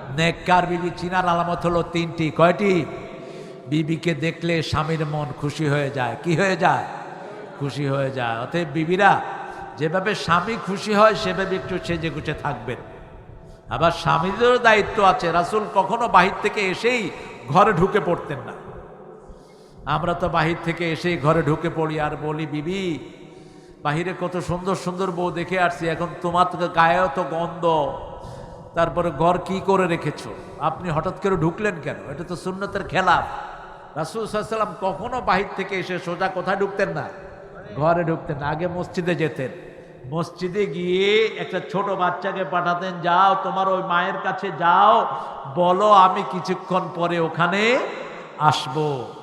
নেককার বিবি? চিনার আলামত হলো তিনটি। কয়টি? বিবিকে দেখলে স্বামীর মন খুশি হয়ে যায়। কি হয়ে যায়? খুশি হয়ে যায়। অতএব বিবিরা, যেভাবে স্বামী খুশি হয়, সেভাবে একটু সেজে গুছে থাকবেন। আবার স্বামীদেরও দায়িত্ব আছে। রাসুল কখনো বাহির থেকে এসেই ঘরে ঢুকে পড়তেন না। আমরা তো বাহির থেকে এসেই ঘরে ঢুকে পড়ি আর বলি, বিবি, বাহিরে কত সুন্দর সুন্দর বউ দেখে আসছি। এখন তোমার গায়েও তো গন্ধ। তারপরে ঘর কি করে রেখেছো? আপনি হঠাৎ করে ঢুকলেন কেন? এটা তো সুন্নতের খেলা রাসুল কখনো বাহির থেকে এসে সোজা কোথায় ঢুকতেন না? ঘরে ঢুকতেন, আগে মসজিদে যেতেন। মসজিদে গিয়ে একটা ছোট বাচ্চাকে পাঠাতেন, যাও, তোমার ওই মায়ের কাছে যাও, বলো আমি কিছুক্ষণ পরে ওখানে আসব।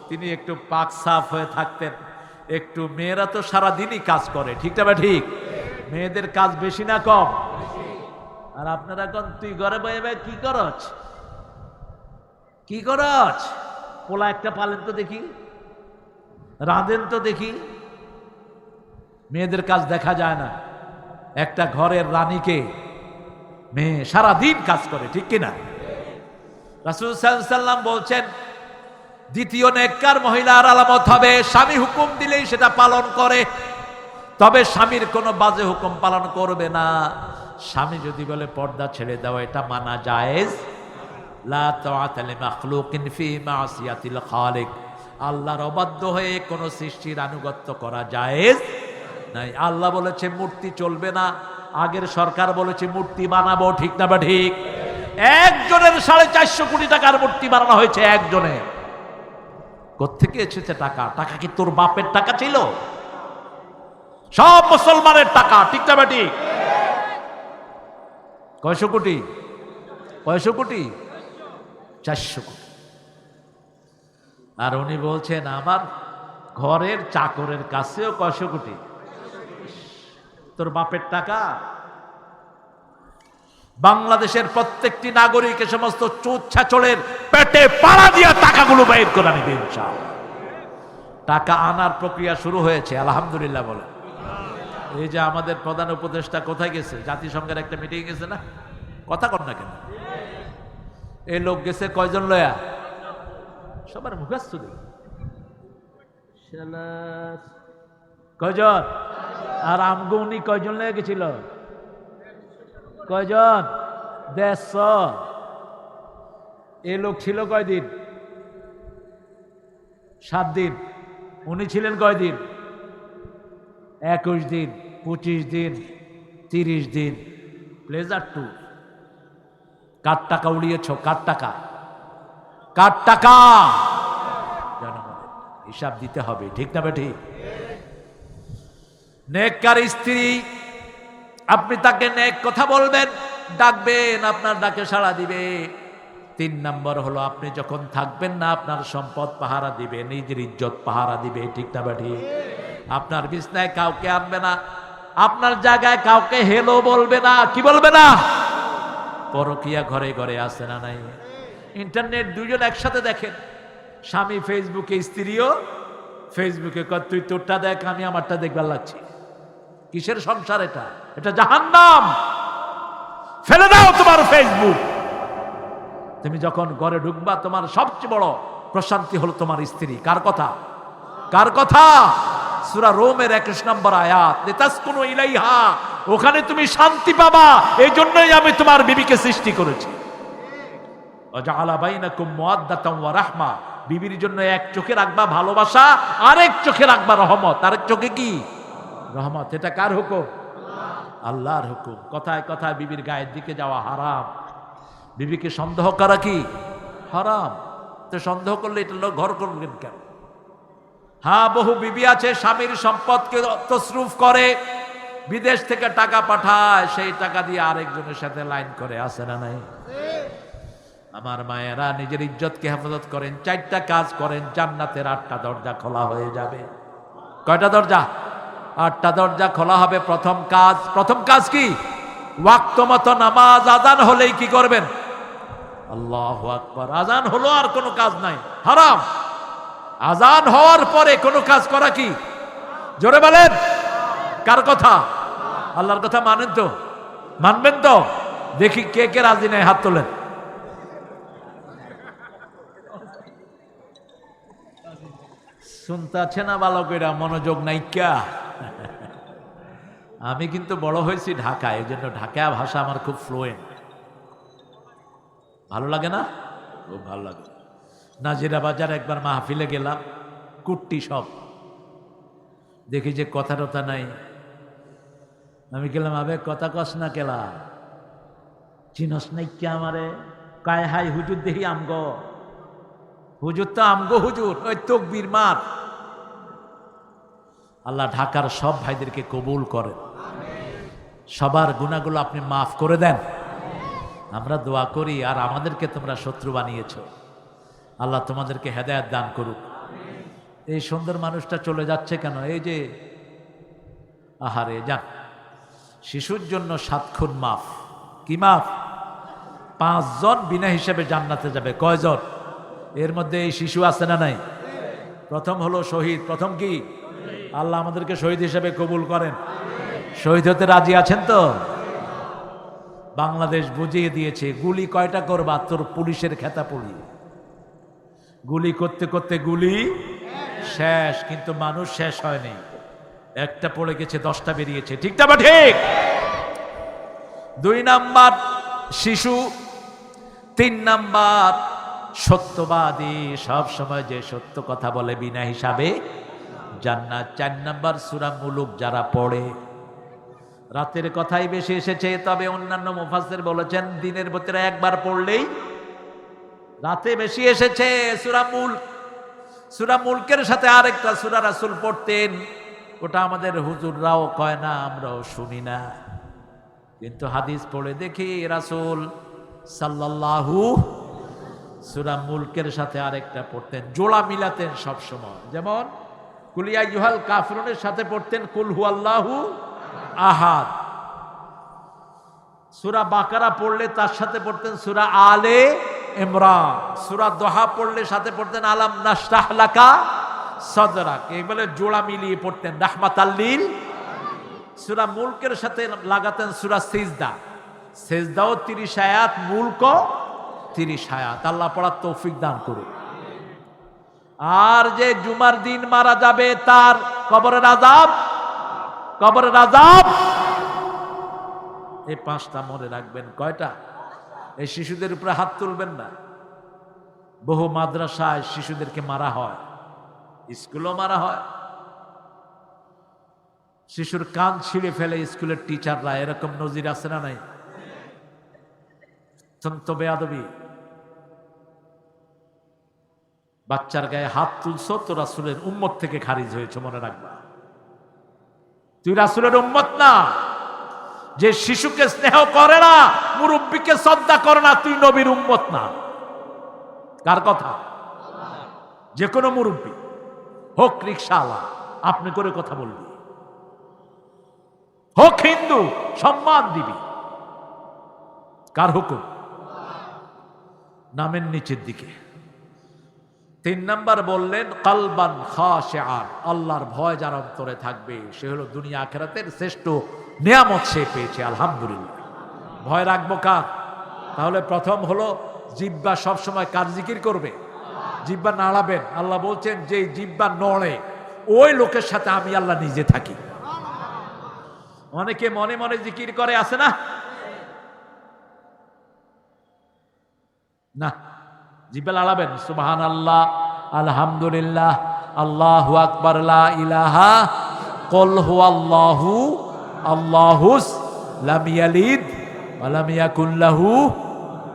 তিনি একটু পাক সাফ হয়ে থাকতেন। একটু মেয়েরা তো সারাদিনই কাজ করে, ঠিক না বা ঠিক? মেয়েদের কাজ বেশি না কম? আর আপনারা এখন তুই ঘরে বয়ে বয়ে কি করছ? কি করছ? পোলা একটা পালেন তো দেখি, রাঁধেন তো দেখি। মেয়েদের কাজ দেখা যায় না। একটা ঘরের রানীকে মেয়ে সারাদিন কাজ করে, ঠিক কিনা? রাসুল সাল্লাম বলছেন, দ্বিতীয় নেককার মহিলার আলামত হবে, স্বামী হুকুম দিলেই সেটা পালন করে, তবে স্বামীর কোনো বাজে হুকুম পালন করবে না। স্বামী যদি বলে, পর্দা ছেড়ে দাও, এটা মানা জায়েজ? আল্লাহর অবাধ্য হয়ে কোনো সৃষ্টির আনুগত্য করা জায়েজ নাই। আল্লাহ বলেছে, মূর্তি চলবে না। আগের সরকার বলেছে, মূর্তি বানাবো, ঠিক না বা ঠিক? একজনের সাড়ে চারশো কোটি টাকার মূর্তি বানানো হয়েছে, একজনের। কোথেকে এসেছে টাকা? টাকা কি তোর বাপের টাকা ছিল? সব মুসলমানের টাকা, ঠিক না বেটি কয়শো কোটি? কয়শো কোটি? চারশো কোটি। আর উনি বলছেন, আমার ঘরের চাকরের কাছেও কয়শো কোটি? তোর বাপের টাকা? বাংলাদেশের প্রত্যেকটি নাগরিক এ সমস্ত চোচ্ছাচলের পেটে পাড়া দিয়া টাকাগুলো বাইর করে নিবে টাকা আনার প্রক্রিয়া শুরু হয়েছে, আলহামদুলিল্লাহ বলে এই যে আমাদের প্রধান উপদেষ্টা কোথায় গেছে? জাতিসংঘের একটা মিটিং গেছে না? কথা কর না কেন? এই লোক গেছে কয়জন লয়া? সবার মুখাস্ত শালা- কয়জন? আর আমগো উনি কয়জন লয়ে গেছিল? কয়জন? দেড়শ। এ লোক ছিল কয়দিন? সাত দিন। উনি ছিলেন কয়দিন? একুশ দিন। পঁচিশ দিন, তিরিশ দিন প্লেজার টু কার টাকা উড়িয়েছ? কার টাকা? কার টাকা? হিসাব দিতে হবে, ঠিক না বেঠি? নেককার স্ত্রী, আপনি তাকে নেক কথা বলবেন, ডাকবেন, আপনার ডাকে সাড়া দিবে। তিন নম্বর হলো, আপনি যখন থাকবেন না, আপনার সম্পদ পাহারা দিবে, নিজের ইজ্জত পাহারা দিবে, ঠিক না বা ঠিক আপনার বিছনায় কাউকে আনবে না আপনার জায়গায় কাউকে হেলো বলবে না, কি বলবে না? পরকিয়া ঘরে ঘরে আসে না নাই? ইন্টারনেট দুজন একসাথে দেখেন। স্বামী ফেসবুকে স্ত্রীও ফেসবুকে তুই তোরটা দেখ, আমি আমারটা দেখবার লাগছি। কিসের সংসার এটা? এটা জাহান্নাম। ফেলে দাও তোমার ফেসবুক তুমি যখন ঘরে ঢুকবা, তোমার সবচেয়ে বড় প্রশান্তি হলো তোমার স্ত্রী। কার কথা? কার কথা? সুরা রোমের একুশ নম্বর আয়াত নেতাস কোন ইলাইহা, ওখানে তুমি শান্তি পাবা এই জন্যই আমি তোমার বিবিকে সৃষ্টি করেছি। রাহমা, বিবির জন্য এক চোখে রাখবা ভালোবাসা, আরেক চোখে রাখবা রহমত। আরেক চোখে কি? রহমত। এটা কার হুকুম? আল্লাহর হুকুম। কথায় কথায় বিবির গায়ের দিকে যাওয়া হারাম। বিবিকে সন্দেহ করা কি? হারাম। তো সন্দেহ করলে এটা ঘর করবেন কেন? হ্যাঁ বহু বিবি আছে, স্বামীর সম্পদকে তসরুফ করে, বিদেশ থেকে টাকা পাঠায়, সেই টাকা দিয়ে আরেকজনের সাথে লাইন করে আসে না নাই? আমার মায়েরা নিজের ইজ্জতকে হেফাজত করেন, চারটা কাজ করেন, জান্নাতের আটটা দরজা খোলা হয়ে যাবে। কয়টা দরজা? আটটা দরজা খোলা হবে, প্রথম কাজ প্রথম কাজ কি? ওয়াক্ত মতো নামাজ, আজান হলেই কি করবেন? আল্লাহ আকবর, আজান হলো আর কোনো কাজ নাই, হারাম। আজান হওয়ার পরে কোনো কাজ করা কি? জোরে বলেন। কার কথা? আল্লাহর কথা মানেন তো। মানবেন তো? দেখি কে কে রাজি নেয় হাত তোলেন। শুনতাছে না বালকেরা মনোযোগ নাইকা আমি কিন্তু বড় হয়েছি ঢাকায় এই জন্য ঢাকা ভাষা আমার খুব ফ্লোয়েন্ট ভালো লাগে না? খুব ভালো লাগে। নাজিরা বাজার একবার মাহফিলে গেলাম, কুট্টি সব। দেখি যে কথা টথা নাই। আমি গেলাম, আবে কথা কস না কেলা। চিনস নাই কে আমারে? কায় হাই হুজুর দেখি আমগো। হুজুর তো আমগো হুজুর, ওই তকবীর মার। আল্লাহ ঢাকার সব ভাইদেরকে কবুল করেন। সবার গুণাগুলো আপনি মাফ করে দেন। আমরা দোয়া করি, আর আমাদেরকে তোমরা শত্রু বানিয়েছ। আল্লাহ তোমাদেরকে হেদায়ত দান করুক। এই সুন্দর মানুষটা চলে যাচ্ছে কেন? এই যে, আহারে যান শিশুর জন্য সাত খুন মাফ। কি মাফ? পাঁচজন বিনা হিসেবে জান্নাতে যাবে। কয়জন? এর মধ্যে এই শিশু আছে না নাই? প্রথম হলো শহীদ। প্রথম কি? আল্লাহ আমাদেরকে শহীদ হিসেবে কবুল করেন। শহীদ হতে রাজি আছেন তো? বাংলাদেশ বুঝিয়ে দিয়েছে, গুলি কয়টা করবা? তোর পুলিশের খেতা পড়ি গুলি করতে করতে গুলি শেষ, কিন্তু মানুষ শেষ হয়নি। একটা পড়ে গেছে, দশটা বেরিয়েছে। ঠিক না বা ঠিক? দুই নাম্বার শিশু, তিন নাম্বার সত্যবাদী, সব সময় যে সত্য কথা বলে বিনা হিসাবে জান্নাত। চার নাম্বার সুরা মুলুক যারা পড়ে, রাতের কথাই বেশি এসেছে, তবে অন্যান্য মুফাসের বলেছেন, দিনের ভিতরে একবার পড়লেই রাতে বেশি এসেছে সুরা মুল্ক। সুরা মুলকের সাথে আরেকটা সুরা রাসুল পড়তেন। ওটা আমাদের হুজুররাও কয়, না, আমরাও শুনি না। কিন্তু হাদিস পড়ে দেখি রাসুল সাল্লাল্লাহু সুরা মুলকের সাথে আরেকটা পড়তেন, জোড়া মিলাতেন সব সময়। যেমন কুলিয়া ইউহাল কাফরুনের সাথে পড়তেন কুলহু আল্লাহু আহাদ। সুরা বাকারা পড়লে তার সাথে পড়তেন সুরা আলে ইমরান, সুরা দোহা পড়লে সাথে পড়তেন আলাম নাস্তাহলাকা সদরাক। এই বলে জোড়া মিলিয়ে পড়তেন, রাহমাত আল্লিল সুরা মুলকের সাথে লাগাতেন সুরা সিজদা। সেজদাও তিরিশ আয়াত মুলক তিরিশ আয়াত। আল্লাহ পড়ার তৌফিক দান করুন। আর যে জুমার দিন মারা যাবে তার কবরের আজাব কবরের আজাব এই পাঁচটা মনে রাখবেন, কয়টা? এই শিশুদের উপরে হাত তুলবেন না। বহু মাদ্রাসায় শিশুদেরকে মারা হয়, স্কুলও মারা হয়। শিশুর কান ছিঁড়ে ফেলে স্কুলের টিচাররা, এরকম নজির আছে না নাই? অত্যন্ত বেয়াদবি। বাচ্চার গায়ে হাত তুলছ, তো রাসুলের উম্মত থেকে খারিজ হয়েছে, মনে রাখবা। তুই রাসুলের উম্মত না। যে শিশুকে স্নেহ করে না, মুরব্বীকে শ্রদ্ধা করে না, তুই নবীর উম্মত না। কার কথা? যে কোনো মুরব্বী। হোক রিক্সাওয়ালা আপনি করে কথা বলবি। হোক হিন্দু, সম্মান দিবি। কার হুকুম? নামের নিচের দিকে। তিন নাম্বার বললেন, কালবান খাশিআন আল্লাহর ভয় যার অন্তরে থাকবে, সে হলো দুনিয়া আখেরাতের শ্রেষ্ঠ নিয়ামত সে পেয়েছে, আলহামদুলিল্লাহ। ভয় রাখব কার? তাহলে প্রথম হলো, জিব্বা সবসময় কার জিকির করবে? জিব্বা নাড়াবেন। আল্লাহ বলছেন যে জিব্বা নড়ে, ওই লোকের সাথে আমি আল্লাহ নিজে থাকি। অনেকে মনে মনে জিকির করে, আছে না? না। জিব্বা লাড়াবেন সুবাহান আল্লাহ আলহামদুলিল্লাহ আল্লাহু আকবার ইলাহা কল হু আল্লাহু আল্লাহুস লাম ইয়ালিদ ওয়া লাম ইয়াকুল লাহু।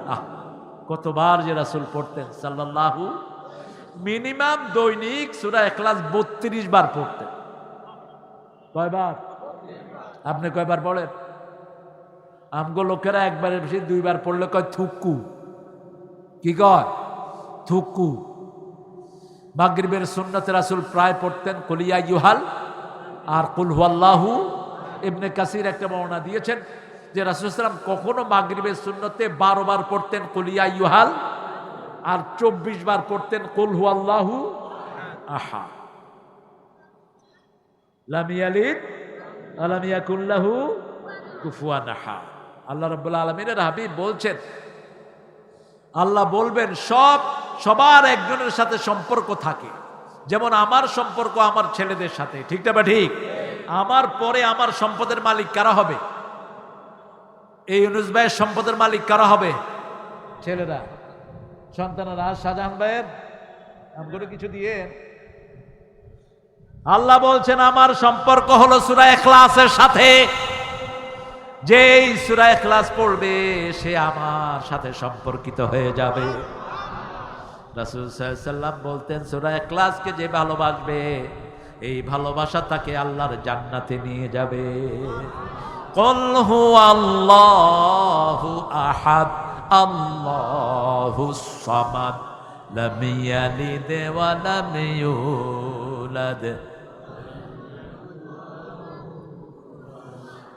আহ, কতবার যে রাসূল পড়তেন সাল্লাল্লাহু মিনিমাম দৈনিক সূরা ইখলাস 32 বার পড়তেন। কয়বার? আপনি কয়বার পড়েন? আমগো লোকেরা একবারের বেশি দুইবার পড়লে কয় থুক্কু কি কয়? থুকু মাগরিবের সুন্নতে রাসুল প্রায় পড়তেন কলিয়া ইউহাল আর কুল হুয়াল্লাহু ইবনে কাসির একটা বর্ণনা দিয়েছেন যে রাসুলাম কখনো মাগরিবের সুন্নতে বারো বার পড়তেন কলিয়া ইউহাল আর চব্বিশ বার পড়তেন, কুল হুয়াল্লাহু আহা আহা আল্লাহ রব্বুল্লা আলমিনের হাবিব বলছেন, আল্লাহ বলবেন, সব সবার একজনের সাথে সম্পর্ক থাকে। যেমন আমার সম্পর্ক আমার ছেলেদের সাথে, ঠিক বা ঠিক? আমার পরে আমার সম্পদের মালিক কারা হবে? এই ইউনুস ভাইয়ের সম্পদের মালিক কারা হবে? ছেলেরা। সন্তানেরা, শাহজাহান ভাইয়ের? আমগুলো কিছু দিয়ে। আল্লাহ বলছেন, আমার সম্পর্ক হলো সুরা এখলাসের সাথে। যেই সুরা এখলাস পড়বে, সে আমার সাথে সম্পর্কিত হয়ে যাবে। রাসুল সাল্লাম বলতেন সুরা এখলাসকে যে ভালোবাসবে এই ভালোবাসা তাকে আল্লাহর জান্নাতে নিয়ে যাবে قل هو الله أحد الله الصمد لم يلد ولم يولد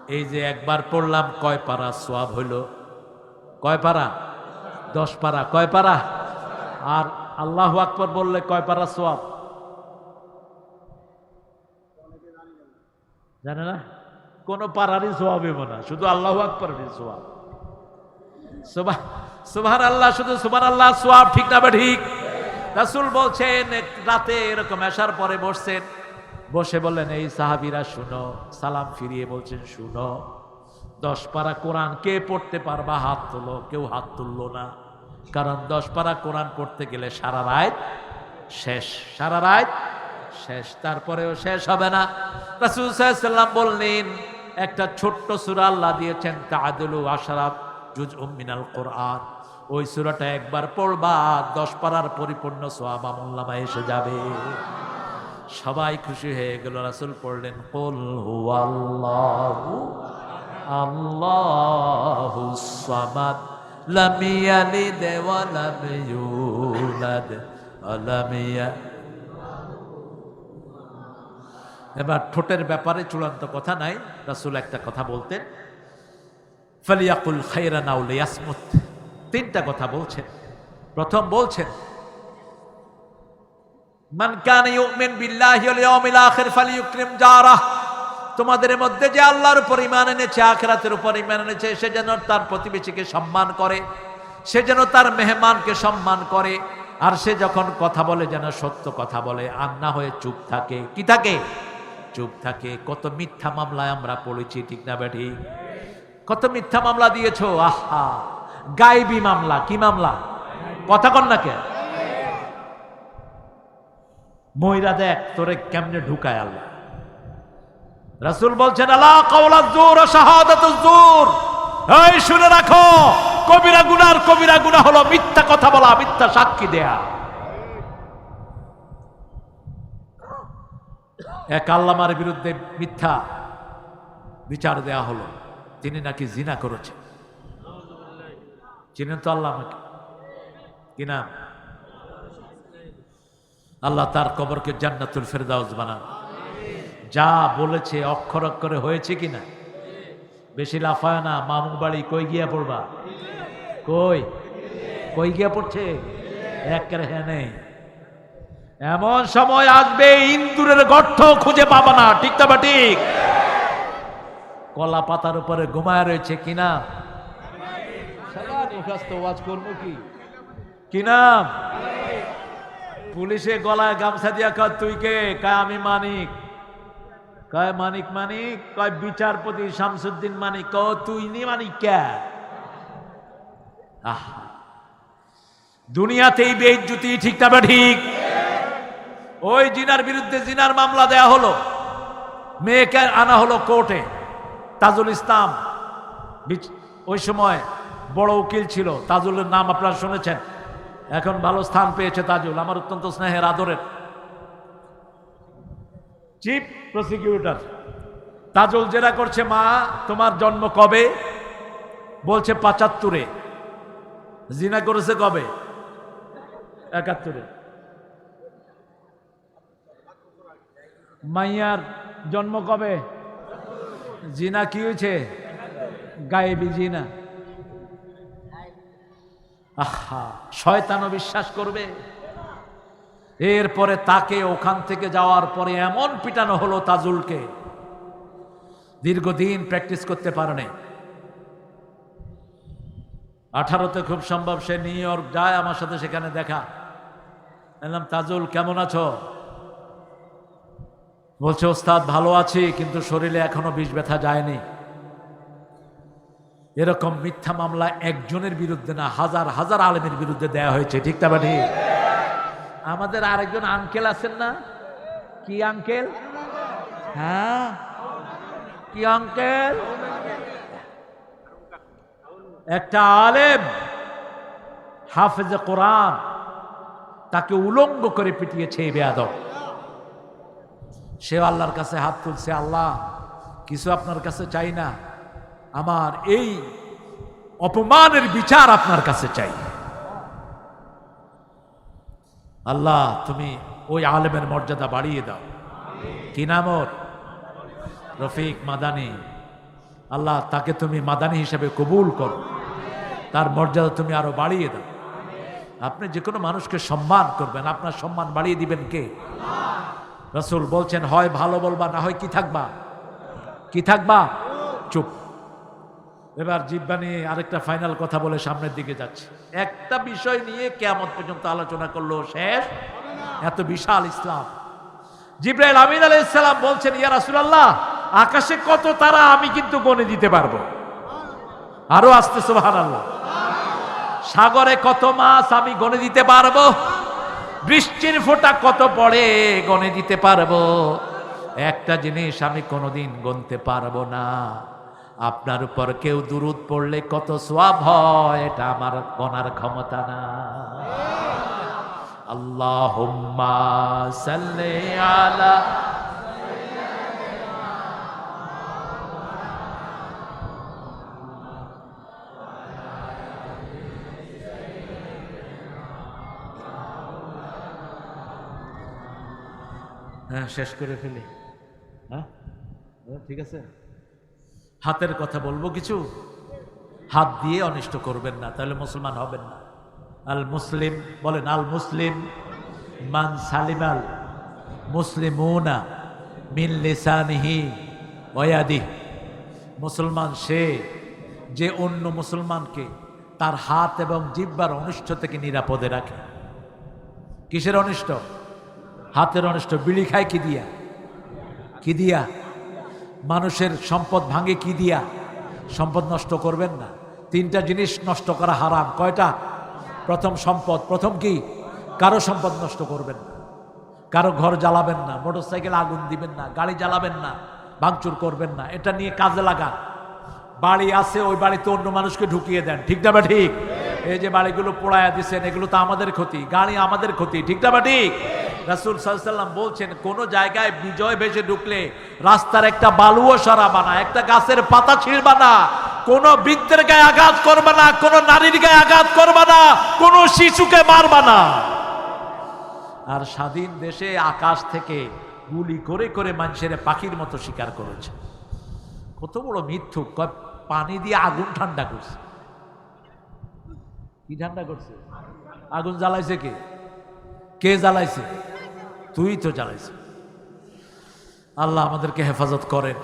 এই যে একবার পড়লাম কয় পারা সোয়াব হইল কয় পারা দশ পারা কয় পারা আর আল্লাহ আকবর বললে কয় পারা সোয়াব জানে না? কোনো পাড়ারই সোয়াব হইব না, শুধু আল্লাহ আকবরেরই সোয়াব সুবহান আল্লাহ শুধু সুবহান আল্লাহ সোয়াব ঠিক না বা ঠিক? রাসূল বলছেন, রাতে এরকম আসার পরে বসছেন, বসে বললেন, এই সাহাবিরা শুনো, সালাম ফিরিয়ে বলছেন, শুনো। দশ পারা কোরআন কে পড়তে পারবা? হাত তোলো, কেউ হাত তুললো না। কারণ দশ পারা কোরআন পড়তে গেলে সারা রাত শেষ, সারা রাত শেষ, তারপরেও শেষ হবে না। রাসূল বললেন, একটা ছোট্ট সূরা আল্লাহ দিয়েছেন তাআদুলু আশরাফ জুজ মিনাল কোরআন। ওই সূরাটা একবার পড়বা, দশ পারার পরিপূর্ণ সোয়াব আমল্লামা এসে যাবে। সবাই খুশি হয়ে গেল, রাসুল পড়লেন, কুল হুয়াল্লাহু, আল্লাহু সামাদ। লাম ইউলাদ ওয়া লাম ইয়া- এবার ঠোঁটের ব্যাপারে চূড়ান্ত কথা নাই, রাসূল একটা কথা বলতেন, ফালিয়াকুল খাইরা নাউলে ইয়াসমুত তিনটা কথা বলছেন। প্রথম বলছেন, মান কান ইউমিন বিল্লাহি ওয়াল ইয়াউমিল আখির ফালিয়ুকরিম জারাহ। তোমাদের মধ্যে যে আল্লাহর উপর ইমান এনেছে, আখরাতের উপর ঈমান এনেছে, সে যেন তার প্রতিবেশীকে সম্মান করে, সে যেন তার মেহমানকে সম্মান করে, আর সে যখন কথা বলে যেন সত্য কথা বলে, আর না হয়ে চুপ থাকে। কি থাকে? চুপ থাকে। কত মিথ্যা মামলায় আমরা পড়েছি, ঠিক না বেঠি? কত মিথ্যা মামলা দিয়েছ? আহা! গাইবি মামলা। কি মামলা? কথা কন না কে মহিলা দেখ, তোরে কেমনে ঢুকায় আল্লাহ। রাসূল বলছেন, আলা কাওলা এই শুনে রাখো, কবিরা গুনার কবিরা গুনা হলো মিথ্যা কথা বলা, মিথ্যা সাক্ষী দেয়া। এক আল্লামার বিরুদ্ধে মিথ্যা বিচার দেয়া হলো, তিনি নাকি জিনা করেছেন চিনেন তো আল্লাহ আমাকে। কি নাম? আল্লাহ তার কবরকে জান্নাতুল ফেরদাউস বানান। যা বলেছে, অক্ষর অক্ষরে হয়েছে কিনা? বেশি লাফায় না মামুর বাড়ি কই গিয়া পড়বা? কই? কই গিয়া পড়ছে? একের হ্যাঁ নেই। এমন সময় আসবে, ইন্দুরের গর্ত খুঁজে পাবা না, ঠিক তো বা ঠিক? কলা পাতার উপরে ঘুমায় রয়েছে কিনা ওয়াজ করব কি কি নাম? পুলিশে গলায় গামছা দিয়া কয়, তুই কে? কয়, আমি মানিক। কয়, মানিক মানিক? কয়, বিচারপতি শামসুদ্দিন মানিক? ক তুই নি মানিক কে? আহ। দুনিয়াতেই বেইজ্জুতি, ঠিক না ঠিক? ওই জিনার বিরুদ্ধে জিনার মামলা দেয়া হলো। মেয়েকে আনা হলো কোর্টে। তাজুল ইসলাম ওই সময় বড় উকিল ছিল। তাজুলের নাম আপনারা শুনেছেন। এখন ভালো স্থান পেয়েছে তাজুল। আমার অত্যন্ত স্নেহের, আদরের। Chief prosecutor. তাজুল জেরা করছে, মা, তোমার জন্ম কবে? বলছে, পাঁচাত্তরে। জিনা করেছে কবে? একাত্তরে। মাইয়ার জন্ম কবে? জিনা কি হয়েছে? গায়েবি জিনা। আহা, শয়তানও বিশ্বাস করবে। এরপরে তাকে ওখান থেকে যাওয়ার পরে এমন পিটানো হলো তাজুলকে। দীর্ঘদিন প্র্যাকটিস করতে পারেনি আঠারোতে খুব সম্ভব সে নিউ ইয়র্ক যায় আমার সাথে সেখানে দেখা। বললাম, তাজুল, কেমন আছো? বলছে, ওস্তাদ, ভালো আছি, কিন্তু শরীরে এখনও বিষ ব্যথা যায়নি। এরকম মিথ্যা মামলা একজনের বিরুদ্ধে না, হাজার হাজার আলেমের বিরুদ্ধে দেয়া হয়েছে, ঠিক তা বানি আমাদের আরেকজন আঙ্কেল আছেন না? কি আঙ্কেল হ্যাঁ? কি আঙ্কেল একটা আলেম, হাফেজে কোরআন, তাকে উলঙ্গ করে পিটিয়েছে এই বেয়াদব। সে আল্লাহর কাছে হাত তুলছে, আল্লাহ, কিছু আপনার কাছে চাই না। আমার এই অপমানের বিচার আপনার কাছে চাই। আল্লাহ, তুমি ওই আলেমের মর্যাদা বাড়িয়ে দাও। কি নাম ওর? রফিক মাদানি। আল্লাহ, তাকে তুমি মাদানি হিসেবে কবুল করো। তার মর্যাদা তুমি আরও বাড়িয়ে দাও। আপনি যে কোনো মানুষকে সম্মান করবেন, আপনার সম্মান বাড়িয়ে দিবেন কে? রসুল বলছেন, হয় ভালো বলবা, না হয় কি থাকবা? কি থাকবা? চুপ। এবার জিব্বা নিয়ে আরেকটা ফাইনাল কথা বলে সামনের দিকে যাচ্ছে। একটা বিষয় নিয়ে কেমন পর্যন্ত আলোচনা করল শেষ। এত বিশাল ইসলাম। জিব্রাইল আমিন আলাইহিস ইসলাম বলছেন, ইয়া রাসূলুল্লাহ, আকাশে কত তারা আমি কিন্তু গণে দিতে পারব। আরও আসতে সুবহানাল্লাহ। সাগরে কত মাছ আমি গণে দিতে পারব? বৃষ্টির ফোঁটা কত পড়ে গণে দিতে পারব? একটা জিনিস আমি কোনোদিন গনতে পারব না। আপনার উপর কেউ দুরুদ পড়লে কত সোয়াব হয় এটা আমার গনার ক্ষমতা না। আল্লাহ সাল্লি আলা হ্যাঁ শেষ করে ফেলি। হ্যাঁ? হ্যাঁ, ঠিক আছে। হাতের কথা বলব কিছু? হাত দিয়ে অনিষ্ট করবেন না, তাহলে মুসলমান হবেন না। আল মুসলিম, বলেন আল মুসলিম মান সালিমাল মুসলিমুনা মিন লিসানিহি মুসলমান সে যে অন্য মুসলমানকে তার হাত এবং জিব্বার অনিষ্ট থেকে নিরাপদে রাখে। কিসের অনিষ্ট? হাতের অনিষ্ট। বিড়ি খায় কি দিয়া? কি দিয়া? মানুষের সম্পদ ভাঙে কি দিয়া? সম্পদ নষ্ট করবেন না। তিনটা জিনিস নষ্ট করা হারাম। কয়টা? প্রথম সম্পদ। প্রথম কি? কারও সম্পদ নষ্ট করবেন না। কারও ঘর জ্বালাবেন না। মোটর সাইকেল আগুন দিবেন না। গাড়ি জ্বালাবেন না। ভাঙচুর করবেন না। এটা নিয়ে কাজে লাগান। বাড়ি আছে, ওই বাড়িতে অন্য মানুষকে ঢুকিয়ে দেন। ঠিক না ঠিক? এই যে বাড়িগুলো পোড়ায়া দিচ্ছেন এগুলো তো আমাদের ক্ষতি। গাড়ি আমাদের ক্ষতি। ঠিক না ঠিক? রাসুল সাল্লাম বলছেন, কোন জায়গায় বিজয় ভেসে ঢুকলে রাস্তার একটা বালুও সরাবা না একটা গাছের পাতা ছিঁড়বা না, কোন বৃদ্ধের গায়ে আঘাত করবা না, কোন নারীর গায়ে আঘাত করবা না, কোন শিশুকে মারবা না। আর স্বাধীন দেশে আকাশ থেকে গুলি করে করে মানুষের পাখির মতো শিকার করেছে। কত বড় মিথ্যুক পানি দিয়ে আগুন ঠান্ডা করছে। কি ঠান্ডা করছে? আগুন জ্বালাইছে কে? কে জ্বালাইছে? তুই তো জ্বালাইছে। আল্লাহ আমাদেরকে হেফাজত করেন।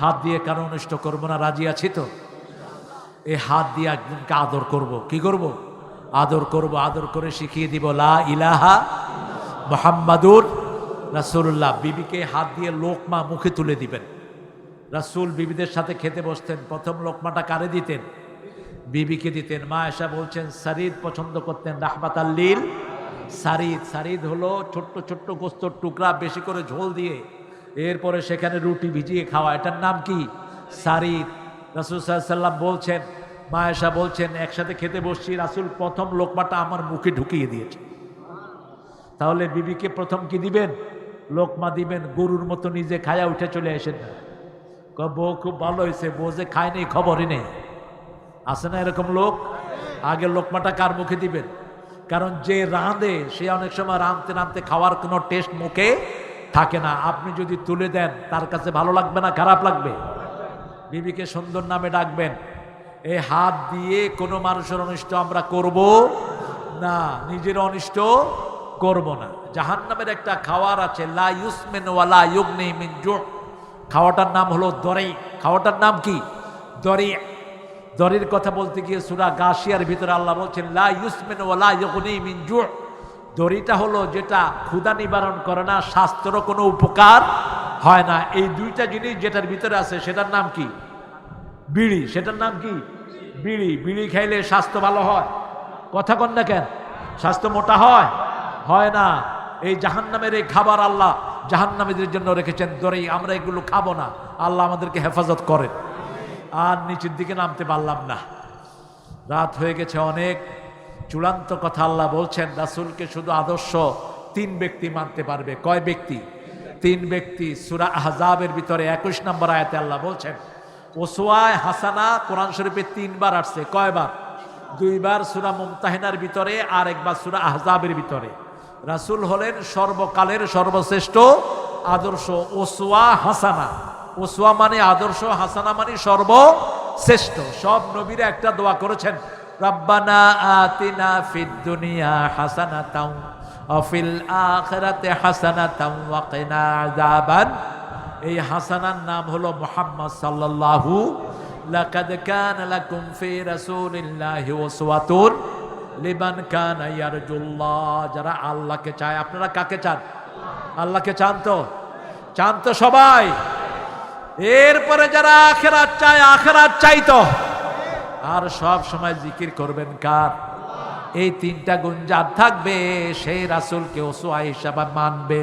হাত দিয়ে কারও অনিষ্ট করব না, রাজি আছি তো? এই হাত দিয়ে একজনকে আদর করব। কি করব? আদর করব, আদর করে শিখিয়ে দিব, লা ইলাহা মোহাম্মাদুর রাসূলুল্লাহ। বিবিকে হাত দিয়ে লোকমা মুখে তুলে দিবেন। রাসূল বিবিদের সাথে খেতে বসতেন, প্রথম লোকমাটা কারে দিতেন? বিবিকে দিতেন। মা এসা বলছেন, সারিদ পছন্দ করতেন রাহমাত সারিদ সারিদ হলো ছোট্ট ছোট্ট গোস্তর টুকরা, বেশি করে ঝোল দিয়ে এরপরে সেখানে রুটি ভিজিয়ে খাওয়া। এটার নাম কি? সারিদ। রাসুল সাল্লাম বলছেন মা এসা বলছেন, একসাথে খেতে বসছি, রাসুল প্রথম লোকমাটা আমার মুখে ঢুকিয়ে দিয়েছে। তাহলে বিবিকে প্রথম কি দিবেন? লোকমা দিবেন, গরুর মতো নিজে খায়া উঠে চলে আসেন বউ খুব ভালো হয়েছে, বউ যে খায় নেই খবরই নেই। আছে না এরকম লোক? আগে লোকমাটা কার মুখে দিবেন? কারণ যে রাঁধে, সে অনেক সময় রাঁধতে রাঁধতে খাওয়ার কোনো টেস্ট মুখে থাকে না। আপনি যদি তুলে দেন, তার কাছে ভালো লাগবে না, খারাপ লাগবে? বিবিকে সুন্দর নামে ডাকবেন। এই হাত দিয়ে কোনো মানুষের অনিষ্ট আমরা করব না, নিজের অনিষ্ট করব না। জাহান নামের একটা খাওয়ার আছে, লা ইউসমেন ওয়ালা ইউগনি খাওয়াটার নাম হলো দরে। খাওয়াটার নাম কি? দরে। দরের কথা বলতে গিয়ে সুরা গাশিয়ার ভিতরে আল্লাহ বলছেন, লা ইউসমেন ওয়ালা ইউগনি মিন জু দড়িটা হলো যেটা ক্ষুধা নিবারণ করে না, স্বাস্থ্যেরও কোনো উপকার হয় না। এই দুইটা জিনিস যেটার ভিতরে আছে, সেটার নাম কি? বিড়ি। সেটার নাম কি? বিড়ি। বিড়ি খাইলে স্বাস্থ্য ভালো হয়। কথা কন না কেন? স্বাস্থ্য মোটা হয়? হয় না। এই জাহান্নামের এই খাবার আল্লাহ জাহান্নামীদের জন্য রেখেছেন। দরেই আমরা এগুলো খাব না। আল্লাহ আমাদেরকে হেফাজত করেন। আর নিচের দিকে নামতে পারলাম না। রাত হয়ে গেছে অনেক। চূড়ান্ত কথা আল্লাহ বলছেন, রাসুলকে শুধু আদর্শ তিন ব্যক্তি মানতে পারবে। কয় ব্যক্তি? তিন ব্যক্তি। সুরা আহজাবের ভিতরে একুশ নম্বর আয়াতে আল্লাহ বলছেন ওসোয়ায় হাসানা কোরআন শরীফে তিনবার আসছে। কয়বার? দুইবার সুরা মুমতাহিনার ভিতরে, আর একবার সুরা আহজাবের ভিতরে। রাসুল হলেন সর্বকালের সর্বশ্রেষ্ঠ আদর্শ ওসোয়া হাসানা। ওসোয়া মানে আদর্শ, হাসানা মানে সর্বশ্রেষ্ঠ। সব নবীরা একটা দোয়া করেছেন, রব্বানা আতিনা ফিদ দুনিয়া হাসানাতাও অফিল আখিরাতে হাসানাতাও, ওয়া কিনা আযাবান। এই হাসানার নাম হলো মোহাম্মদ সাল্লাল্লাহু, লাকাদ কানা লাকুম ফি রাসূলিল্লাহি উসওয়াতুন লিমান কানা ইয়ারজুল্লাহ। যারা আল্লাহকে চায়, আপনারা কাকে চান? আল্লাহকে চান তো? চান তো সবাই। এরপরে যারা আখেরাত চায়, আখেরাত চাইতো। আর সব সময় জিকির করবেন কার? এই তিনটা গুণ যার থাকবে সেই রাসুলকে ওসোয়া হিসাবে মানবে।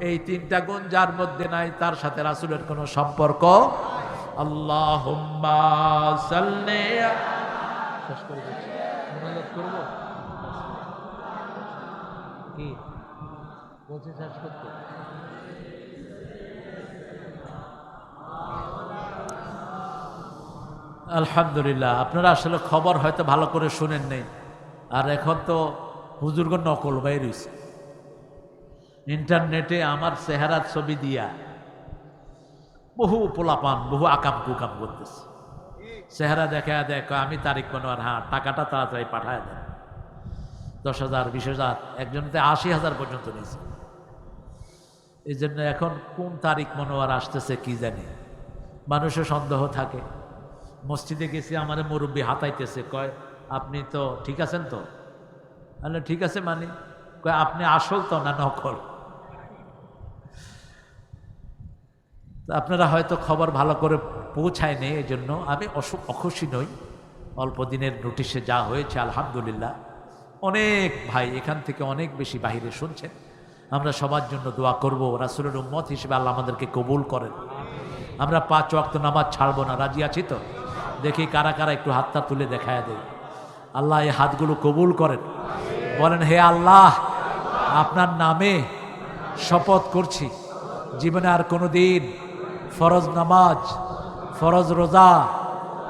এই তিনটা গুণ যার মধ্যে নাই, তার সাথে রাসুলের কোনো সম্পর্ক আল্লাহ কি? বলছি শেষ করতে। আলহামদুলিল্লাহ, আপনারা আসলে খবর হয়তো ভালো করে শুনেন নেই। আর এখন তো হুজুর্গ নকল বাইর হয়েছে ইন্টারনেটে আমার চেহারার ছবি দিয়া বহু পোলাপান, বহু আকাম কুকাম করতেছে। চেহারা দেখা দেখ আমি তারিখ মনোয়ার হ্যাঁ টাকাটা তাড়াতাড়ি পাঠায় দেন। দশ হাজার, বিশ হাজার একজনতে আশি হাজার পর্যন্ত নিয়েছে। এই জন্য এখন কোন তারিখ মনোয়ার আসতেছে কি জানি। মানুষের সন্দেহ থাকে। মসজিদে গেছি, আমার মুরব্বী হাতাইতেছে, কয়, আপনি তো ঠিক আছেন তো? তাহলে ঠিক আছে মানে। কয়, আপনি আসল তো না নকল? আপনারা হয়তো খবর ভালো করে পৌঁছায়নি এই জন্য আমি অখুশি নই। অল্প দিনের নোটিশে যা হয়েছে, আলহামদুলিল্লাহ। অনেক ভাই এখান থেকে অনেক বেশি বাহিরে শুনছেন। আমরা সবার জন্য দোয়া করব, রাসুলের উম্মত হিসেবে আল্লাহ আমাদেরকে কবুল করেন। আমরা পাঁচ ওয়াক্ত নামাজ ছাড়বো না, রাজি আছি তো? দেখি কারা কারা একটু হাতটা তুলে দেখায় দেয় আল্লাহ এই হাতগুলো কবুল করেন। বলেন, হে আল্লাহ, আপনার নামে শপথ করছি। জীবনে আর কোনো দিন ফরজ নামাজ, ফরজ রোজা,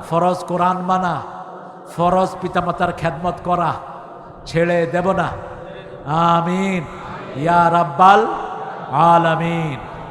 ফরজ কোরআন মানা, ফরজ পিতামাতার খেদমত করা ছেড়ে দেব না। আমিন। ইয়া রাব্বাল আলামিন।